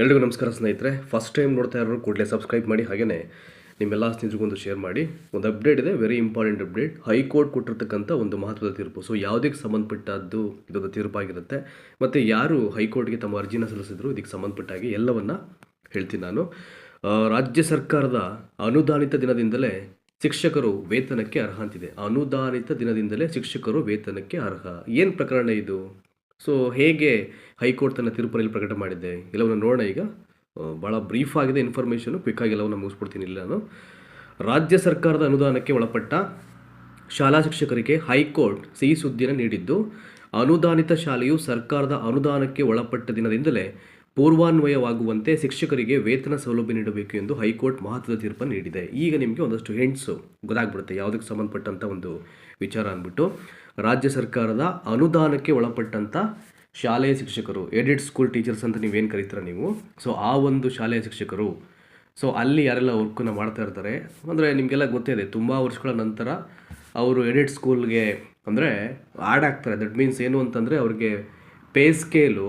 ಎಲ್ರಿಗೂ ನಮಸ್ಕಾರ ಸ್ನೇಹಿತರೆ. ಫಸ್ಟ್ ಟೈಮ್ ನೋಡ್ತಾ ಇರೋರು ಕೂಡಲೇ ಸಬ್ಸ್ಕ್ರೈಬ್ ಮಾಡಿ ಹಾಗೆಯೇ ನಿಮ್ಮೆಲ್ಲ ಸ್ನೇಹಿತರಿಗೊಂದು ಶೇರ್ ಮಾಡಿ. ಒಂದು ಅಪ್ಡೇಟ್ ಇದೆ ವೆರಿ ಇಂಪಾರ್ಟೆಂಟ್ ಅಪ್ಡೇಟ್ ಹೈಕೋರ್ಟ್ ಕೊಟ್ಟಿರ್ತಕ್ಕಂಥ ಒಂದು ಮಹತ್ವದ ತೀರ್ಪು. ಸೊ ಯಾವುದಕ್ಕೆ ಸಂಬಂಧಪಟ್ಟದ್ದು ಇದೊಂದು ತೀರ್ಪಾಗಿರುತ್ತೆ. ಮತ್ತು ಯಾರು ಹೈಕೋರ್ಟ್ಗೆ ತಮ್ಮ ಅರ್ಜಿನ ಸಲ್ಲಿಸಿದ್ರು, ಇದಕ್ಕೆ ಸಂಬಂಧಪಟ್ಟಾಗಿ ಎಲ್ಲವನ್ನು ಹೇಳ್ತೀನಿ ನಾನು. ರಾಜ್ಯ ಸರ್ಕಾರದ ಅನುದಾನಿತ ದಿನದಿಂದಲೇ ಶಿಕ್ಷಕರು ವೇತನಕ್ಕೆ ಅರ್ಹ ಅಂತಿದೆ ಅನುದಾನಿತ ದಿನದಿಂದಲೇ ಶಿಕ್ಷಕರು ವೇತನಕ್ಕೆ ಅರ್ಹ. ಏನು ಪ್ರಕರಣ ಇದು? ಸೊ ಹೇಗೆ ಹೈಕೋರ್ಟ್ ತನ್ನ ತೀರ್ಪಿನಲ್ಲಿ ಪ್ರಕಟ ಮಾಡಿದೆ ಎಲ್ಲವನ್ನು ನೋಡೋಣ ಈಗ. ಭಾಳ ಬ್ರೀಫ್ ಆಗಿದೆ ಇನ್ಫಾರ್ಮೇಷನು ಕ್ವಿಕ್ಕಾಗಿ ಎಲ್ಲವನ್ನು ಮುಗಿಸ್ಬಿಡ್ತೀನಿ ಇಲ್ಲ ನಾನು. ರಾಜ್ಯ ಸರ್ಕಾರದ ಅನುದಾನಕ್ಕೆ ಒಳಪಟ್ಟ ಶಾಲಾ ಶಿಕ್ಷಕರಿಗೆ ಹೈಕೋರ್ಟ್ ಸಿಹಿ ಸುದ್ದಿಯನ್ನು ನೀಡಿದ್ದು, ಅನುದಾನಿತ ಶಾಲೆಯು ಸರ್ಕಾರದ ಅನುದಾನಕ್ಕೆ ಒಳಪಟ್ಟ ದಿನದಿಂದಲೇ ಪೂರ್ವಾನ್ವಯವಾಗುವಂತೆ ಶಿಕ್ಷಕರಿಗೆ ವೇತನ ಸೌಲಭ್ಯ ನೀಡಬೇಕು ಎಂದು ಹೈಕೋರ್ಟ್ ಮಹತ್ವದ ತೀರ್ಪನ್ನು ನೀಡಿದೆ. ಈಗ ನಿಮಗೆ ಒಂದಷ್ಟು ಹೆಂಡ್ಸು ಗೊತ್ತಾಗ್ಬಿಡುತ್ತೆ. ಯಾವುದಕ್ಕೆ ಸಂಬಂಧಪಟ್ಟಂಥ ಒಂದು ವಿಚಾರ ಅಂದ್ಬಿಟ್ಟು. ರಾಜ್ಯ ಸರ್ಕಾರದ ಅನುದಾನಕ್ಕೆ ಒಳಪಟ್ಟಂಥ ಶಾಲೆಯ ಶಿಕ್ಷಕರು ಏಡೆಡ್ ಸ್ಕೂಲ್ ಟೀಚರ್ಸ್ ಅಂತ ನೀವೇನು ಕರೀತೀರ ನೀವು? ಸೊ ಆ ಒಂದು ಶಾಲೆಯ ಶಿಕ್ಷಕರು. ಸೊ ಅಲ್ಲಿ ಯಾರೆಲ್ಲ ವರ್ಕನ್ನು ಮಾಡ್ತಾ ಇರ್ತಾರೆ? ಅಂದರೆ ನಿಮಗೆಲ್ಲ ಗೊತ್ತೇ ಇದೆ, ತುಂಬ ವರ್ಷಗಳ ನಂತರ ಅವರು ಎಡಿಟ್ ಸ್ಕೂಲ್ಗೆ ಅಂದರೆ ಆ್ಯಡ್ ಆಗ್ತಾರೆ. ದಟ್ ಮೀನ್ಸ್ ಏನು ಅಂತಂದರೆ ಅವ್ರಿಗೆ ಪೇ ಸ್ಕೇಲು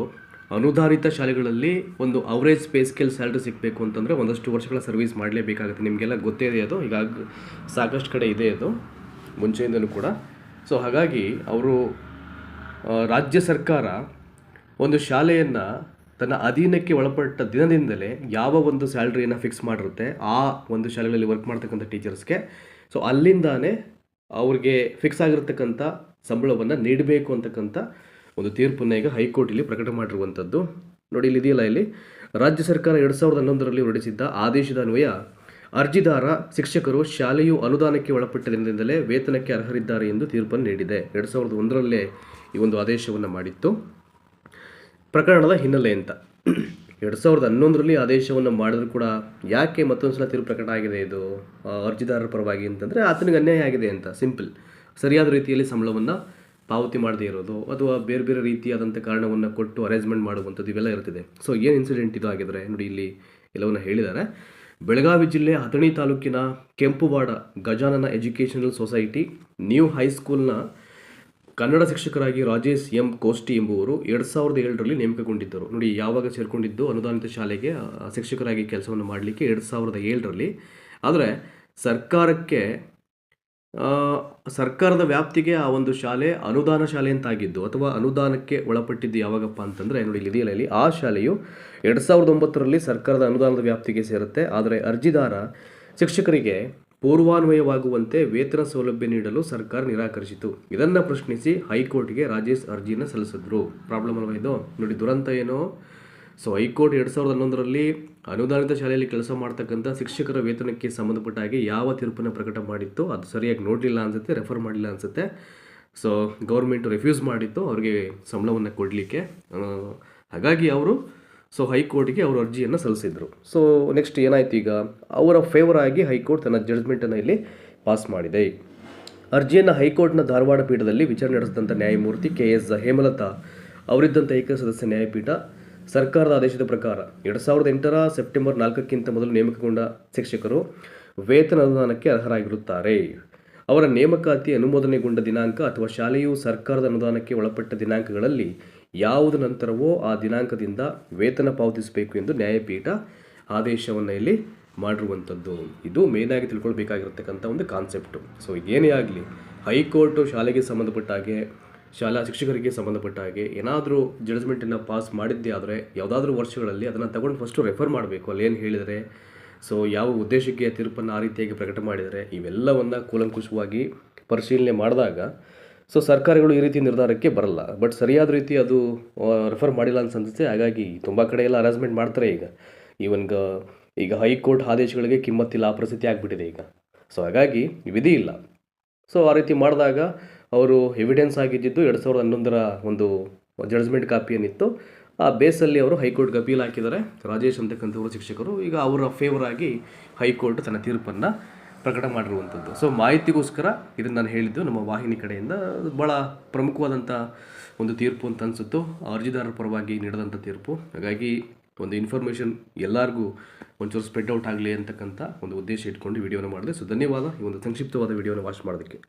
ಅನುದಾನಿತ ಶಾಲೆಗಳಲ್ಲಿ ಒಂದು ಅವರೇಜ್ ಪೇ ಸ್ಕೇಲ್ ಸ್ಯಾಲ್ರಿ ಸಿಗಬೇಕು ಅಂತಂದರೆ ಒಂದಷ್ಟು ವರ್ಷಗಳ ಸರ್ವಿಸ್ ಮಾಡಲೇಬೇಕಾಗುತ್ತೆ. ನಿಮಗೆಲ್ಲ ಗೊತ್ತೇ ಇದೆ ಅದು. ಈಗ ಸಾಕಷ್ಟು ಕಡೆ ಇದೆ ಅದು. ಮುಂಚೆಯಿಂದಲೂ ಕೂಡ. ಸೊ ಹಾಗಾಗಿ ಅವರು ರಾಜ್ಯ ಸರ್ಕಾರ ಒಂದು ಶಾಲೆಯನ್ನು ತನ್ನ ಅಧೀನಕ್ಕೆ ಒಳಪಟ್ಟ ದಿನದಿಂದಲೇ ಯಾವ ಒಂದು ಸ್ಯಾಲ್ರಿಯನ್ನು ಫಿಕ್ಸ್ ಮಾಡಿರುತ್ತೆ, ಆ ಒಂದು ಶಾಲೆಗಳಲ್ಲಿ ವರ್ಕ್ ಮಾಡ್ತಕ್ಕಂಥ ಟೀಚರ್ಸ್ಗೆ. ಸೊ ಅಲ್ಲಿಂದಾನೇ ಅವ್ರಿಗೆ ಫಿಕ್ಸ್ ಆಗಿರ್ತಕ್ಕಂಥ ಸಂಬಳವನ್ನು ನೀಡಬೇಕು ಅಂತಕ್ಕಂಥ ಒಂದು ತೀರ್ಪನ್ನು ಈಗ ಹೈಕೋರ್ಟ್ ಇಲ್ಲಿ ಪ್ರಕಟ ಮಾಡಿರುವಂಥದ್ದು. ನೋಡಿ ಇಲ್ಲಿ ಇದೆಯಲ್ಲ ಇಲ್ಲಿ. ರಾಜ್ಯ ಸರ್ಕಾರ ಎರಡು ಸಾವಿರದ ಹನ್ನೊಂದರಲ್ಲಿ ಹೊರಡಿಸಿದ್ದ ಆದೇಶದ ಅನ್ವಯ ಅರ್ಜಿದಾರ, ಶಿಕ್ಷಕರು ಶಾಲೆಯು ಅನುದಾನಕ್ಕೆ ಒಳಪಟ್ಟ ದಿನದಿಂದಲೇ ವೇತನಕ್ಕೆ ಅರ್ಹರಿದ್ದಾರೆ ಎಂದು ತೀರ್ಪನ್ನು ನೀಡಿದೆ. ಎರಡು ಸಾವಿರದ ಒಂದರಲ್ಲೇ ಈ ಒಂದು ಆದೇಶವನ್ನು ಮಾಡಿತ್ತು. ಪ್ರಕರಣದ ಹಿನ್ನೆಲೆ ಅಂತ. ಎರಡು ಸಾವಿರದ ಹನ್ನೊಂದರಲ್ಲಿ ಆದೇಶವನ್ನು ಮಾಡಿದ್ರು ಕೂಡ ಯಾಕೆ ಮತ್ತೊಂದು ಸಲ ತೀರ್ಪು ಪ್ರಕಟ ಆಗಿದೆ ಇದು? ಅರ್ಜಿದಾರರ ಪರವಾಗಿ ಅಂತಂದರೆ ಆತನಿಗೆ ಅನ್ಯಾಯ ಆಗಿದೆ ಅಂತ. ಸಿಂಪಲ್ ಸರಿಯಾದ ರೀತಿಯಲ್ಲಿ ಸಂಬಳವನ್ನು ಪಾವತಿ ಮಾಡದೇ ಇರೋದು ಅಥವಾ ಬೇರೆ ಬೇರೆ ರೀತಿಯಾದಂಥ ಕಾರಣವನ್ನು ಕೊಟ್ಟು ಅರೇಂಜ್ಮೆಂಟ್ ಮಾಡುವಂಥದ್ದು ಇವೆಲ್ಲ ಇರ್ತದೆ ಸೊ ಏನು ಇನ್ಸಿಡೆಂಟ್ ಇದು ಆಗಿದ್ರೆ ನೋಡಿ, ಇಲ್ಲಿ ಎಲ್ಲವನ್ನು ಹೇಳಿದ್ದಾರೆ. ಬೆಳಗಾವಿ ಜಿಲ್ಲೆ ಅಥಣಿ ತಾಲೂಕಿನ Kempuwada Gajanana educational society, new ಹೈಸ್ಕೂಲ್ನ Kannada ಶಿಕ್ಷಕರಾಗಿ ರಾಜೇಶ್ ಎಂ ಕೋಷ್ಟಿ ಎಂಬುವರು ಎರಡು ಸಾವಿರದ ಏಳರಲ್ಲಿ ನೇಮಕಗೊಂಡಿದ್ದರು. ನೋಡಿ, ಯಾವಾಗ ಸೇರಿಕೊಂಡಿದ್ದು ಅನುದಾನಿತ ಶಾಲೆಗೆ ಶಿಕ್ಷಕರಾಗಿ ಕೆಲಸವನ್ನು ಮಾಡಲಿಕ್ಕೆ ಎರಡು ಸಾವಿರದ ಏಳರಲ್ಲಿ. ಆದರೆ ಸರ್ಕಾರಕ್ಕೆ ಸರ್ಕಾರದ ವ್ಯಾಪ್ತಿಗೆ ಆ ಒಂದು ಶಾಲೆ ಅನುದಾನ ಶಾಲೆ ಅಂತಾಗಿದ್ದು, ಅಥವಾ ಅನುದಾನಕ್ಕೆ ಒಳಪಟ್ಟಿದ್ದು ಯಾವಾಗಪ್ಪ ಅಂತಂದರೆ, ನೋಡಿ ಇಲ್ಲಿ ಇದೆಯಲ್ಲ ಇಲ್ಲಿ, ಆ ಶಾಲೆಯು ಎರಡು ಸಾವಿರದ ಒಂಬತ್ತರಲ್ಲಿ ಸರ್ಕಾರದ ಅನುದಾನದ ವ್ಯಾಪ್ತಿಗೆ ಸೇರುತ್ತೆ. ಆದರೆ ಅರ್ಜಿದಾರ ಶಿಕ್ಷಕರಿಗೆ ಪೂರ್ವಾನ್ವಯವಾಗುವಂತೆ ವೇತನ ಸೌಲಭ್ಯ ನೀಡಲು ಸರ್ಕಾರ ನಿರಾಕರಿಸಿತು. ಇದನ್ನು ಪ್ರಶ್ನಿಸಿ ಹೈಕೋರ್ಟ್ಗೆ ರಾಜೇಶ್ ಅರ್ಜಿಯನ್ನು ಸಲ್ಲಿಸಿದ್ರು. ಪ್ರಾಬ್ಲಮ್ ಅಲ್ವಾ ಇದು? ನೋಡಿ ದುರಂತ ಏನು. ಸೊ ಹೈಕೋರ್ಟ್ ಎರಡು ಸಾವಿರದ ಹನ್ನೊಂದರಲ್ಲಿ ಅನುದಾನಿತ ಶಾಲೆಯಲ್ಲಿ ಕೆಲಸ ಮಾಡ್ತಕ್ಕಂಥ ಶಿಕ್ಷಕರ ವೇತನಕ್ಕೆ ಸಂಬಂಧಪಟ್ಟ ಹಾಗೆ ಯಾವ ತೀರ್ಪನ್ನು ಪ್ರಕಟ ಮಾಡಿತ್ತು ಅದು ಸರಿಯಾಗಿ ನೋಡಲಿಲ್ಲ ಅನ್ಸುತ್ತೆ ರೆಫರ್ ಮಾಡಲಿಲ್ಲ ಅನ್ಸುತ್ತೆ. ಸೊ ಗೌರ್ಮೆಂಟ್ ರೆಫ್ಯೂಸ್ ಮಾಡಿತ್ತು, ಅವರಿಗೆ ಸಂಬಳವನ್ನು ಕೊಡಲಿಕ್ಕೆ. ಹಾಗಾಗಿ ಅವರು ಸೊ ಹೈಕೋರ್ಟ್ಗೆ ಅವರು ಅರ್ಜಿಯನ್ನು ಸಲ್ಲಿಸಿದರು. ಸೊ ನೆಕ್ಸ್ಟ್ ಏನಾಯ್ತು ಈಗ? ಅವರ ಫೇವರ್ ಆಗಿ ಹೈಕೋರ್ಟ್ ತನ್ನ ಜಡ್ಜ್ಮೆಂಟನ್ನು ಇಲ್ಲಿ ಪಾಸ್ ಮಾಡಿದೆ. ಅರ್ಜಿಯನ್ನು ಹೈಕೋರ್ಟ್ನ ಧಾರವಾಡ ಪೀಠದಲ್ಲಿ ವಿಚಾರಣೆ ನಡೆಸಿದಂಥ ನ್ಯಾಯಮೂರ್ತಿ ಕೆ ಎಸ್ ಹೇಮಲತಾ ಅವರಿದ್ದಂಥ ಏಕ ಸದಸ್ಯ ನ್ಯಾಯಪೀಠ ಸರ್ಕಾರದ ಆದೇಶದ ಪ್ರಕಾರ ಎರಡು ಸಾವಿರದ ಎಂಟರ ಸೆಪ್ಟೆಂಬರ್ ನಾಲ್ಕಕ್ಕಿಂತ ಮೊದಲು ನೇಮಕಗೊಂಡ ಶಿಕ್ಷಕರು ವೇತನ ಅನುದಾನಕ್ಕೆ ಅರ್ಹರಾಗಿರುತ್ತಾರೆ. ಅವರ ನೇಮಕಾತಿ ಅನುಮೋದನೆಗೊಂಡ ದಿನಾಂಕ ಅಥವಾ ಶಾಲೆಯು ಸರ್ಕಾರದ ಅನುದಾನಕ್ಕೆ ಒಳಪಟ್ಟ ದಿನಾಂಕಗಳಲ್ಲಿ ಯಾವುದು ನಂತರವೋ ಆ ದಿನಾಂಕದಿಂದ ವೇತನ ಪಾವತಿಸಬೇಕು ಎಂದು ನ್ಯಾಯಪೀಠ ಆದೇಶವನ್ನು ಇಲ್ಲಿ ಮಾಡಿರುವಂಥದ್ದು ಇದು ಮೇನಾಗಿ ತಿಳ್ಕೊಳ್ಬೇಕಾಗಿರ್ತಕ್ಕಂಥ ಒಂದು ಕಾನ್ಸೆಪ್ಟು. ಸೊ ಏನೇ ಆಗಲಿ, ಹೈಕೋರ್ಟು ಶಾಲೆಗೆ ಸಂಬಂಧಪಟ್ಟ ಹಾಗೆ ಶಾಲಾ ಶಿಕ್ಷಕರಿಗೆ ಸಂಬಂಧಪಟ್ಟ ಹಾಗೆ ಏನಾದರೂ ಜಡ್ಜ್ಮೆಂಟನ್ನು ಪಾಸ್ ಮಾಡಿದ್ದೇ ಆದರೆ ಯಾವುದಾದ್ರೂ ವರ್ಷಗಳಲ್ಲಿ ಅದನ್ನು ತಗೊಂಡು ಫಸ್ಟು ರೆಫರ್ ಮಾಡಬೇಕು. ಅಲ್ಲಿ ಏನು ಹೇಳಿದರೆ ಸೊ ಯಾವ ಉದ್ದೇಶಕ್ಕೆ ತೀರ್ಪನ್ನು ಆ ರೀತಿಯಾಗಿ ಪ್ರಕಟ ಮಾಡಿದರೆ, ಇವೆಲ್ಲವನ್ನು ಕೂಲಂಕುಷವಾಗಿ ಪರಿಶೀಲನೆ ಮಾಡಿದಾಗ ಸೊ ಸರ್ಕಾರಗಳು ಈ ರೀತಿ ನಿರ್ಧಾರಕ್ಕೆ ಬರಲ್ಲ. ಬಟ್ ಸರಿಯಾದ ರೀತಿ ಅದು ರೆಫರ್ ಮಾಡಿಲ್ಲ ಅಂತ ಅನ್ಸುತ್ತೆ. ಹಾಗಾಗಿ ತುಂಬ ಕಡೆ ಎಲ್ಲ ಅರೇಂಜ್ಮೆಂಟ್ ಮಾಡ್ತಾರೆ ಈಗ. ಈವನ್ ಈಗ ಹೈಕೋರ್ಟ್ ಆದೇಶಗಳಿಗೆ ಕಿಮ್ಮತ್ತಿಲ್ಲ ಆ ಪರಿಸ್ಥಿತಿ ಆಗಿಬಿಟ್ಟಿದೆ ಈಗ. ಸೊ ಹಾಗಾಗಿ ವಿಧಿ ಇಲ್ಲ. ಸೊ ಆ ರೀತಿ ಮಾಡಿದಾಗ ಅವರು ಎವಿಡೆನ್ಸ್ ಆಗಿದ್ದಿದ್ದು ಎರಡು ಸಾವಿರದ ಹನ್ನೊಂದರ ಒಂದು ಜಡ್ಜ್ಮೆಂಟ್ ಕಾಪಿ ಏನಿತ್ತು ಆ ಬೇಸಲ್ಲಿ ಅವರು ಹೈಕೋರ್ಟ್ಗೆ ಅಪೀಲ್ ಹಾಕಿದ್ದಾರೆ. ರಾಜೇಶ್ ಅಂತಕ್ಕಂಥವರು ಶಿಕ್ಷಕರು ಈಗ ಅವರ ಫೇವರ್ ಆಗಿ ಹೈಕೋರ್ಟ್ ತನ್ನ ತೀರ್ಪನ್ನು ಪ್ರಕಟ ಮಾಡಿರುವಂಥದ್ದು. ಸೊ ಮಾಹಿತಿಗೋಸ್ಕರ ಇದನ್ನು ನಾನು ಹೇಳಿದ್ದು ನಮ್ಮ ವಾಹಿನಿ ಕಡೆಯಿಂದ ಭಾಳ ಪ್ರಮುಖವಾದಂಥ ಒಂದು ತೀರ್ಪು ಅಂತ ಅನಿಸುತ್ತು. ಅರ್ಜಿದಾರರ ಪರವಾಗಿ ನೀಡಿದಂಥ ತೀರ್ಪು. ಹಾಗಾಗಿ ಒಂದು ಇನ್ಫಾರ್ಮೇಷನ್ ಎಲ್ಲರಿಗೂ ಒಂಚೂರು ಸ್ಪ್ರೆಡ್ ಔಟ್ ಆಗಲಿ ಅಂತಕ್ಕಂಥ ಒಂದು ಉದ್ದೇಶ ಇಟ್ಕೊಂಡು ವಿಡಿಯೋನ ಮಾಡಿದೆ. ಸೊ ಧನ್ಯವಾದ. ಈ ಒಂದು ಸಂಕ್ಷಿಪ್ತವಾದ ವಿಡಿಯೋನ ವಾಚ್ ಮಾಡೋದಕ್ಕೆ.